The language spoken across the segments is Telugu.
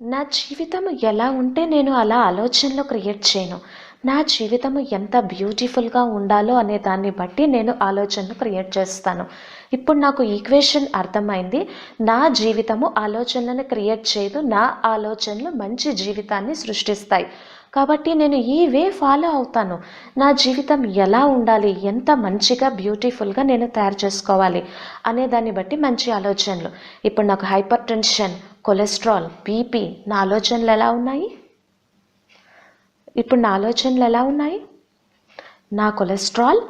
నా జీవితం ఎలా ఉంటే నేను అలా ఆలోచనలు క్రియేట్ చేయను. నా జీవితం ఎంత బ్యూటిఫుల్గా ఉండాలో అనే దాన్ని బట్టి నేను ఆలోచనలు క్రియేట్ చేస్తాను. ఇప్పుడు నాకు ఈక్వేషన్ అర్థమైంది. నా జీవితము ఆలోచనలను క్రియేట్ చేయదు. నా ఆలోచనలు మంచి జీవితాన్ని సృష్టిస్తాయి. కాబట్టి నేను ఈ వే ఫాలో అవుతాను. నా జీవితం ఎలా ఉండాలి? ఎంత మంచిగా బ్యూటిఫుల్గా నేను తయారు చేసుకోవాలి? అనే దాన్ని బట్టి మంచి ఆలోచనలు. ఇప్పుడు నాకు హైపర్ టెన్షన్ కొలెస్ట్రాల్ బీపీ నా ఆలోచనలు ఎలా ఉన్నాయి? ఇప్పుడు నా ఆలోచనలు ఎలా ఉన్నాయి? నా కొలెస్ట్రాల్?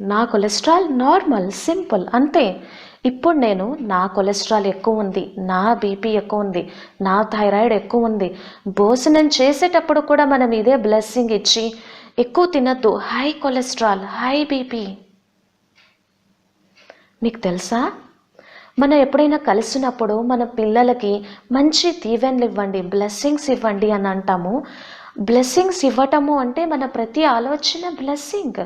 నా కొలెస్ట్రాల్ నార్మల్ సింపుల్. అంతే. ఇప్పుడు నేను నా కొలెస్ట్రాల్ ఎక్కువ ఉంది నా బీపీ ఎక్కువ ఉంది నా థైరాయిడ్ ఎక్కువ ఉంది. భోజనం చేసేటప్పుడు కూడా మనం ఇదే బ్లెస్సింగ్ ఇచ్చి ఎక్కువ తినద్దు. High cholesterol high BP. మీకు తెలుసా? మనం ఎప్పుడైనా కలిసినప్పుడు మన పిల్లలకి మంచి దీవెనలు ఇవ్వండి బ్లెస్సింగ్స్ ఇవ్వండి అని అంటాము. బ్లెస్సింగ్స్ ఇవ్వటము అంటే మన ప్రతి ఆలోచన బ్లెస్సింగ్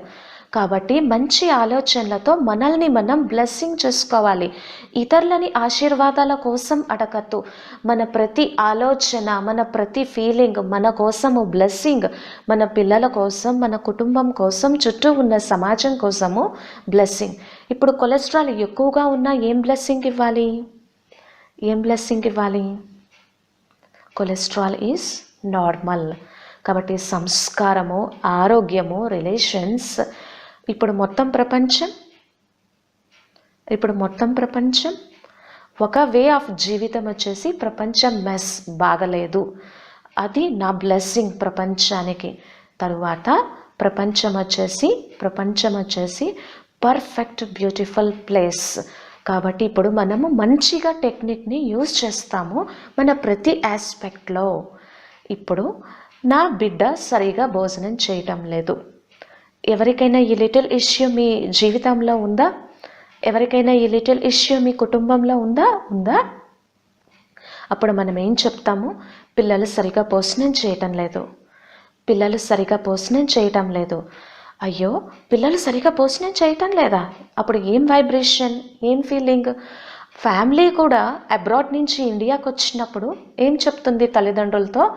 కాబట్టి మంచి ఆలోచనలతో మనల్ని మనం బ్లెస్సింగ్ చేసుకోవాలి. ఇతరులని ఆశీర్వాదాల కోసం అడగద్దు. మన ప్రతి ఆలోచన మన ప్రతి ఫీలింగ్ మన కోసము బ్లెస్సింగ్ మన పిల్లల కోసం మన కుటుంబం కోసం చుట్టూ ఉన్న సమాజం కోసము బ్లెస్సింగ్ ఇప్పుడు కొలెస్ట్రాల్ ఎక్కువగా ఉన్నా ఏం బ్లెస్సింగ్ ఇవ్వాలి? ఏం బ్లెస్సింగ్ ఇవ్వాలి? కొలెస్ట్రాల్ ఈజ్ నార్మల్ కాబట్టి సంస్కారము ఆరోగ్యము రిలేషన్స్ ఇప్పుడు మొత్తం ప్రపంచం ఇప్పుడు మొత్తం ప్రపంచం. ఒక వే ఆఫ్ జీవితం వచ్చేసి ప్రపంచం మెస్ బాగలేదు. అది నా బ్లెస్సింగ్ ప్రపంచానికి. తరువాత ప్రపంచం వచ్చేసి ప్రపంచం వచ్చేసి పర్ఫెక్ట్ బ్యూటిఫుల్ ప్లేస్. కాబట్టి ఇప్పుడు మనము మంచిగా టెక్నిక్ని యూజ్ చేస్తాము మన ప్రతి ఆస్పెక్ట్లో. ఇప్పుడు నా బిడ్డ సరిగా భోజనం చేయటం లేదు. ఎవరికైనా ఈ లిటిల్ ఇష్యూ మీ జీవితంలో ఉందా? ఎవరికైనా ఈ లిటిల్ ఇష్యూ మీ కుటుంబంలో ఉందా? ఉందా? అప్పుడు మనం ఏం చెప్తాము? పిల్లలు సరిగా పోషణం చేయటం లేదు. పిల్లలు సరిగా పోషణం చేయటం లేదు. అయ్యో పిల్లలు సరిగా పోషణం చేయటం లేదా? అప్పుడు ఏం వైబ్రేషన్ ఏం ఫీలింగ్ ఫ్యామిలీ కూడా అబ్రాడ్ నుంచి ఇండియాకి వచ్చినప్పుడు ఏం చెప్తుంది తల్లిదండ్రులతో?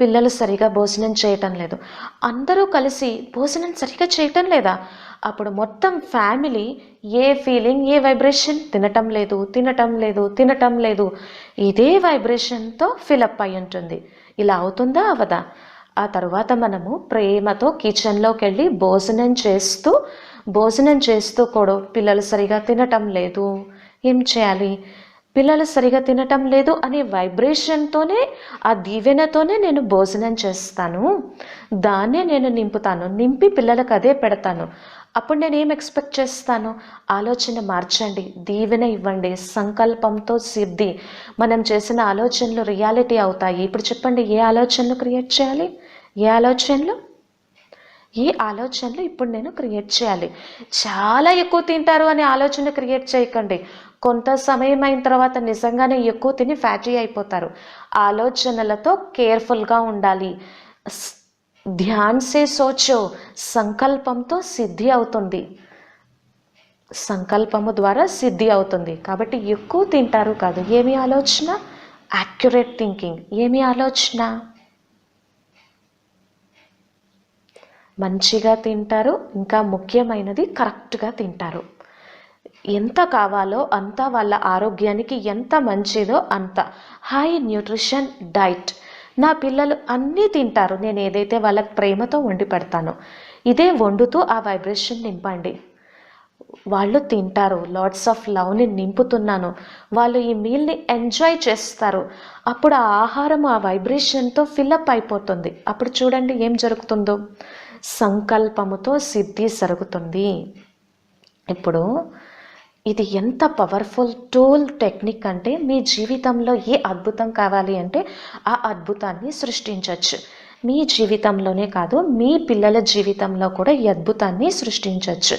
పిల్లలు సరిగా భోజనం చేయటం లేదు. అందరూ కలిసి భోజనం సరిగా చేయటం లేదా? అప్పుడు మొత్తం ఫ్యామిలీ ఏ ఫీలింగ్ ఏ వైబ్రేషన్? తినటం లేదు తినటం లేదు తినటం లేదు. ఇదే వైబ్రేషన్తో ఫిలప్ అయి ఉంటుంది. ఇలా అవుతుందా అవదా? ఆ తర్వాత మనము ప్రేమతో కిచెన్లోకి వెళ్ళి భోజనం చేస్తూ భోజనం చేస్తూ కూడా పిల్లలు సరిగా తినటం లేదు. ఏం చేయాలి? పిల్లలు సరిగా తినటం లేదు అనే వైబ్రేషన్తోనే ఆ దీవెనతోనే నేను భోజనం చేస్తాను. దాన్నే నేను నింపుతాను. నింపి పిల్లలకు అదే పెడతాను. అప్పుడు నేను ఏం ఎక్స్పెక్ట్ చేస్తాను? ఆలోచన మార్చండి. దీవెన ఇవ్వండి. సంకల్పంతో సిద్ధి. మనం చేసిన ఆలోచనలు రియాలిటీ అవుతాయి. ఇప్పుడు చెప్పండి ఏ ఆలోచనలు క్రియేట్ చేయాలి? ఏ ఆలోచనలు? ఏ ఆలోచనలు ఇప్పుడు నేను క్రియేట్ చేయాలి? చాలా ఎక్కువ తింటారు అనే ఆలోచన క్రియేట్ చేయకండి. కొంత సమయం అయిన తర్వాత నిజంగానే ఎక్కువ తిని ఫ్యాటీ అయిపోతారు. ఆలోచనలతో కేర్ఫుల్గా ఉండాలి. ధ్యాన్సే ధ్యాన్ సే సోచో సంకల్పంతో సిద్ధి అవుతుంది. సంకల్పము ద్వారా సిద్ధి అవుతుంది. కాబట్టి ఎక్కువ తింటారు కాదు. ఏమి ఆలోచన? యాక్యురేట్ థింకింగ్ ఏమి ఆలోచన? మంచిగా తింటారు. ఇంకా ముఖ్యమైనది కరెక్ట్గా తింటారు. ఎంత కావాలో అంత వాళ్ళ ఆరోగ్యానికి ఎంత మంచిదో అంత. High nutrition diet. నా పిల్లలు అన్నీ తింటారు. నేను ఏదైతే వాళ్ళకి ప్రేమతో వండి పెడతానో ఇదే వండుతూ ఆ వైబ్రేషన్ నింపండి. వాళ్ళు తింటారు. లాట్స్ ఆఫ్ లవ్ని నింపుతున్నాను. వాళ్ళు ఈ మీల్ని ఎంజాయ్ చేస్తారు. అప్పుడు ఆ ఆహారం ఆ వైబ్రేషన్తో ఫిల్అప్ అయిపోతుంది. అప్పుడు చూడండి ఏం జరుగుతుందో. సంకల్పముతో సిద్ధి జరుగుతుంది. ఇప్పుడు ఇది ఎంత పవర్ఫుల్ టూల్ టెక్నిక్ అంటే మీ జీవితంలో ఏ అద్భుతం కావాలి అంటే ఆ అద్భుతాన్ని సృష్టించవచ్చు మీ జీవితంలోనే కాదు మీ పిల్లల జీవితంలో కూడా ఈ అద్భుతాన్ని సృష్టించవచ్చు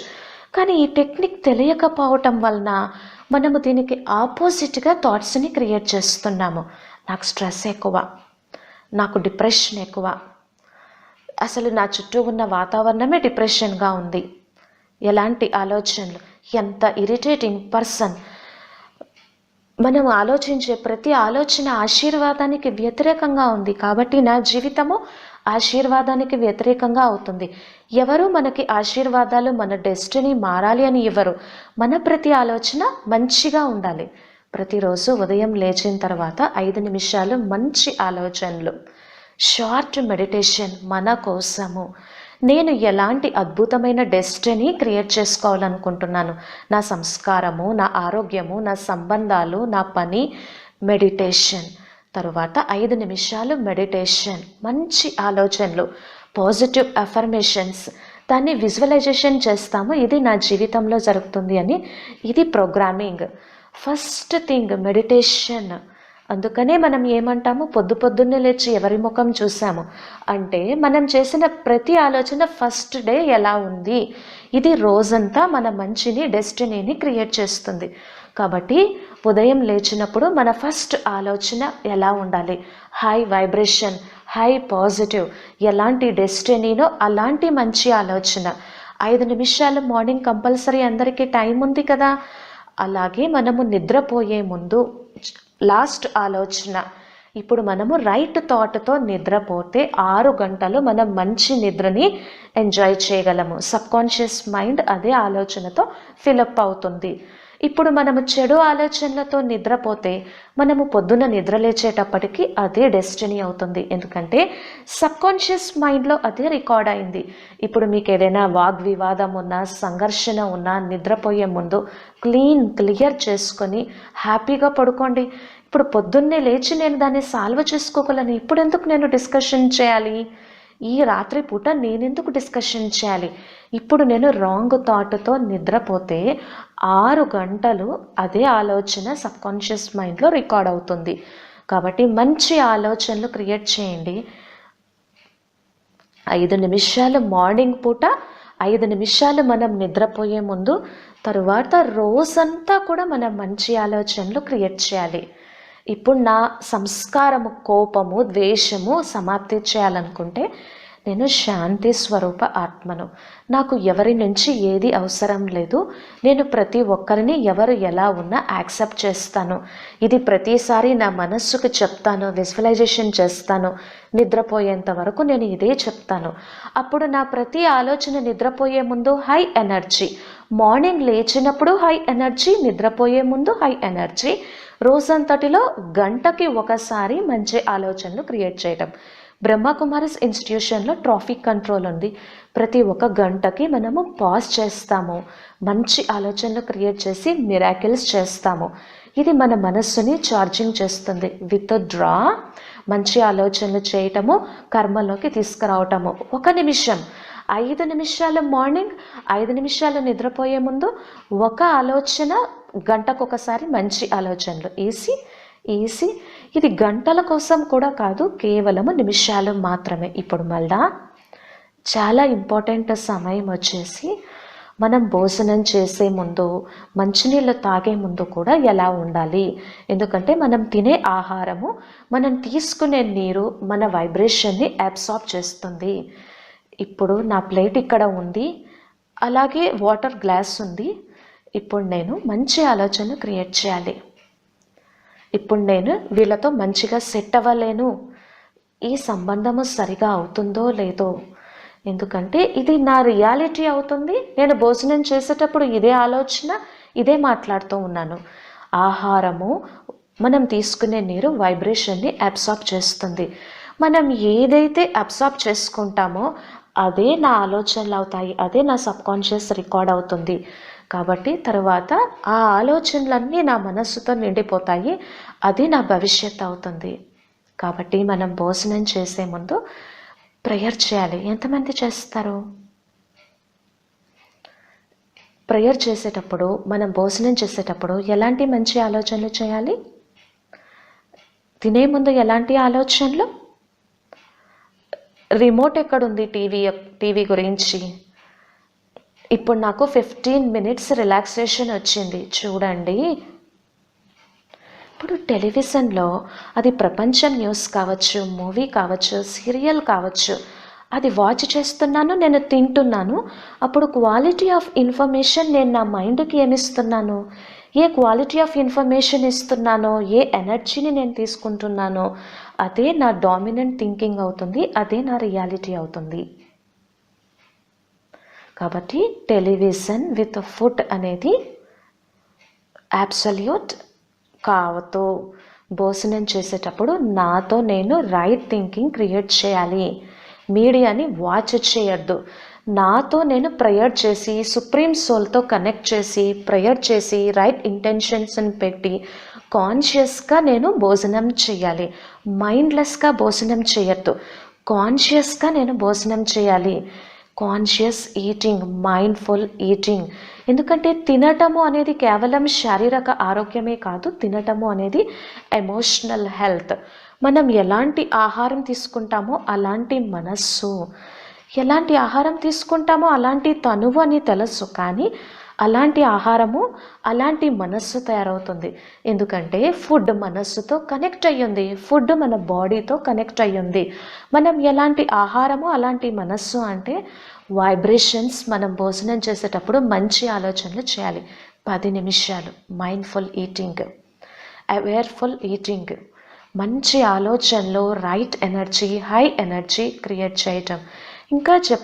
కానీ ఈ టెక్నిక్ తెలియకపోవటం వలన మనము దీనికి ఆపోజిట్గా థాట్స్ని క్రియేట్ చేస్తున్నాము. నాకు స్ట్రెస్ ఎక్కువ నాకు డిప్రెషన్ ఎక్కువ. అసలు నా చుట్టూ ఉన్న వాతావరణమే డిప్రెషన్గా ఉంది. ఎలాంటి ఆలోచనలు? ఎంత ఇరిటేటింగ్ పర్సన్ మనం ఆలోచించే ప్రతి ఆలోచన ఆశీర్వాదానికి వ్యతిరేకంగా ఉంది కాబట్టి నా జీవితము ఆశీర్వాదానికి వ్యతిరేకంగా అవుతుంది. ఎవరు మనకి ఆశీర్వాదాలు మన డెస్టినీ మారాలి అని ఇవ్వరు మన ప్రతి ఆలోచన మంచిగా ఉండాలి. ప్రతిరోజు ఉదయం లేచిన తర్వాత ఐదు నిమిషాలు మంచి ఆలోచనలు. షార్ట్ మెడిటేషన్ మన కోసము. నేను ఎలాంటి అద్భుతమైన డెస్టినీ క్రియేట్ చేసుకోవాలనుకుంటున్నాను? నా సంస్కారము నా ఆరోగ్యము నా సంబంధాలు నా పని మెడిటేషన్ తరువాత ఐదు నిమిషాలు మెడిటేషన్ మంచి ఆలోచనలు పాజిటివ్ అఫర్మేషన్స్ దాన్ని విజువలైజేషన్ చేస్తాము. ఇది నా జీవితంలో జరుగుతుంది అని. ఇది ప్రోగ్రామింగ్ ఫస్ట్ థింగ్ మెడిటేషన్ అందుకనే మనం ఏమంటాము? పొద్దు పొద్దున్నే లేచి ఎవరి ముఖం చూసాము అంటే మనం చేసిన ప్రతి ఆలోచన ఫస్ట్ డే ఎలా ఉంది? ఇది రోజంతా మన మంచిని డెస్టినీని క్రియేట్ చేస్తుంది. కాబట్టి ఉదయం లేచినప్పుడు మన ఫస్ట్ ఆలోచన ఎలా ఉండాలి? హై వైబ్రేషన్ హై పాజిటివ్ ఎలాంటి డెస్టినీనో అలాంటి మంచి ఆలోచన. ఐదు నిమిషాలు మార్నింగ్ కంపల్సరీ అందరికీ టైం ఉంది కదా? అలాగే మనము నిద్రపోయే ముందు లాస్ట్ ఆలోచన. ఇప్పుడు మనము రైట్ థాట్తో నిద్రపోతే ఆరు గంటలు మనం మంచి నిద్రని ఎంజాయ్ చేయగలము. సబ్కాన్షియస్ మైండ్ అదే ఆలోచనతో ఫిలప్ అవుతుంది. ఇప్పుడు మనము చెడు ఆలోచనలతో నిద్రపోతే మనము పొద్దున నిద్రలేచేటప్పటికి అదే డెస్టినీ అవుతుంది. ఎందుకంటే సబ్కాన్షియస్ మైండ్లో అదే రికార్డ్ అయింది. ఇప్పుడు మీకు ఏదైనా వాగ్వివాదం ఉన్నా సంఘర్షణ ఉన్నా నిద్రపోయే ముందు క్లీన్ క్లియర్ చేసుకొని హ్యాపీగా పడుకోండి. ఇప్పుడు పొద్దున్నే లేచి నేను దాన్ని సాల్వ్ చేసుకోగలను. ఇప్పుడు ఎందుకు నేను డిస్కషన్ చేయాలి? ఈ రాత్రి పూట నేనెందుకు డిస్కషన్ చేయాలి? ఇప్పుడు నేను రాంగ్ థాట్తో నిద్రపోతే ఆరు గంటలు అదే ఆలోచన సబ్కాన్షియస్ మైండ్లో రికార్డ్ అవుతుంది. కాబట్టి మంచి ఆలోచనలు క్రియేట్ చేయండి. ఐదు నిమిషాలు మార్నింగ్ పూట ఐదు నిమిషాలు మనం నిద్రపోయే ముందు తరువాత రోజంతా కూడా మనం మంచి ఆలోచనలు క్రియేట్ చేయాలి. ఇప్పుడు నా సంస్కారము కోపము ద్వేషము సమాప్తి చేయాలనుకుంటే నేను శాంతి స్వరూప ఆత్మను. నాకు ఎవరి నుంచి ఏది అవసరం లేదు. నేను ప్రతి ఒక్కరిని ఎవరు ఎలా ఉన్నా యాక్సెప్ట్ చేస్తాను. ఇది ప్రతిసారి నా మనస్సుకు చెప్తాను విజువలైజేషన్ చేస్తాను. నిద్రపోయేంత వరకు నేను ఇదే చెప్తాను. అప్పుడు నా ప్రతి ఆలోచన నిద్రపోయే ముందు హై ఎనర్జీ మార్నింగ్ లేచినప్పుడు హై ఎనర్జీ నిద్రపోయే ముందు హై ఎనర్జీ. రోజంతటిలో గంటకి ఒకసారి మంచి ఆలోచనలు క్రియేట్ చేయడం బ్రహ్మకుమారిస్ ఇన్స్టిట్యూషన్లో ట్రాఫిక్ కంట్రోల్ ఉంది. ప్రతి ఒక్క గంటకి మనము పాజ్ చేస్తాము. మంచి ఆలోచనలు క్రియేట్ చేసి మిరాకిల్స్ చేస్తాము. ఇది మన మనస్సుని ఛార్జింగ్ చేస్తుంది. విత్ డ్రా మంచి ఆలోచనలు చేయటము కర్మలోకి తీసుకురావటము. ఒక నిమిషం. ఐదు నిమిషాలు మార్నింగ్ ఐదు నిమిషాలు నిద్రపోయే ముందు ఒక ఆలోచన గంటకొకసారి మంచి ఆలోచనలు వేసి వేసి ఇది గంటల కోసం కూడా కాదు కేవలము నిమిషాలు మాత్రమే. ఇప్పుడు మళ్ళా చాలా ఇంపార్టెంట్ సమయం వచ్చేసి మనం భోజనం చేసే ముందు మంచినీళ్ళు తాగే ముందు కూడా ఎలా ఉండాలి? ఎందుకంటే మనం తినే ఆహారము మనం తీసుకునే నీరు మన వైబ్రేషన్ని అబ్సార్బ్ చేస్తుంది. ఇప్పుడు నా ప్లేట్ ఇక్కడ ఉంది. అలాగే వాటర్ గ్లాస్ ఉంది. ఇప్పుడు నేను మంచి ఆలోచన క్రియేట్ చేయాలి. ఇప్పుడు నేను వీళ్ళతో మంచిగా సెట్ అవ్వలేను. ఈ సంబంధము సరిగా అవుతుందో లేదో. ఎందుకంటే ఇది నా రియాలిటీ అవుతుంది. నేను భోజనం చేసేటప్పుడు ఇదే ఆలోచన ఇదే మాట్లాడుతూ ఉన్నాను. ఆహారము మనం తీసుకునే నీరు వైబ్రేషన్ని అబ్సార్బ్ చేస్తుంది. మనం ఏదైతే అబ్సార్బ్ చేసుకుంటామో అదే నా ఆలోచనలు అవుతాయి అదే నా సబ్కాన్షియస్ రికార్డ్ అవుతుంది. కాబట్టి తర్వాత ఆ ఆలోచనలన్నీ నా మనస్సుతో నిండిపోతాయి అది నా భవిష్యత్ అవుతుంది. కాబట్టి మనం భోజనం చేసే ముందు ప్రేయర్ చేయాలి. ఎంతమంది చేస్తారు? ప్రేయర్ చేసేటప్పుడు మనం భోజనం చేసేటప్పుడు ఎలాంటి మంచి ఆలోచనలు చేయాలి? తినే ముందు ఎలాంటి ఆలోచనలు? రిమోట్ ఎక్కడుంది టీవీ టీవీ గురించి? ఇప్పుడు నాకు ఫిఫ్టీన్ మినిట్స్ రిలాక్సేషన్ వచ్చింది. చూడండి. ఇప్పుడు టెలివిజన్లో అది ప్రపంచం న్యూస్ కావచ్చు మూవీ కావచ్చు సీరియల్ కావచ్చు అది వాచ్ చేస్తున్నాను నేను తింటున్నాను. అప్పుడు క్వాలిటీ ఆఫ్ ఇన్ఫర్మేషన్ నేను నా మైండ్కి ఏమిస్తున్నాను ఏ క్వాలిటీ ఆఫ్ ఇన్ఫర్మేషన్ ఇస్తున్నానో ఏ ఎనర్జీని నేను తీసుకుంటున్నానో అదే నా డామినెంట్ థింకింగ్ అవుతుంది అదే నా రియాలిటీ అవుతుంది. కాబట్టి టెలివిజన్ విత్ ఫుడ్ అనేది అబ్సల్యూట్ కావతో భోజనం చేసేటప్పుడు నాతో నేను రైట్ థింకింగ్ క్రియేట్ చేయాలి. మీడియాని వాచ్ చేయొద్దు. నాతో నేను ప్రేయర్ చేసి సుప్రీం సోల్తో కనెక్ట్ చేసి ప్రేయర్ చేసి రైట్ ఇంటెన్షన్స్ని పెట్టి కాన్షియస్గా నేను భోజనం చేయాలి. మైండ్లెస్గా భోజనం చేయొద్దు. కాన్షియస్గా నేను భోజనం చేయాలి. కాన్షియస్ ఈటింగ్ మైండ్ఫుల్ ఈటింగ్ ఎందుకంటే తినటము అనేది కేవలం శారీరక ఆరోగ్యమే కాదు తినటము అనేది ఎమోషనల్ హెల్త్ మనం ఎలాంటి ఆహారం తీసుకుంటామో అలాంటి మనస్సు. ఎలాంటి ఆహారం తీసుకుంటామో అలాంటి తనువు అని తెలుసు కానీ అలాంటి ఆహారము అలాంటి మనస్సు తయారవుతుంది. ఎందుకంటే ఫుడ్ మనస్సుతో కనెక్ట్ అయ్యింది ఫుడ్ మన బాడీతో కనెక్ట్ అయ్యింది. మనం ఎలాంటి ఆహారము అలాంటి మనస్సు అంటే వైబ్రేషన్స్ మనం భోజనం చేసేటప్పుడు మంచి ఆలోచనలు చేయాలి. పది నిమిషాలు మైండ్ఫుల్ ఈటింగ్ అవేర్ఫుల్ ఈటింగ్. మంచి ఆలోచనలు right energy high energy create చేయటం. ఇంకా చెప్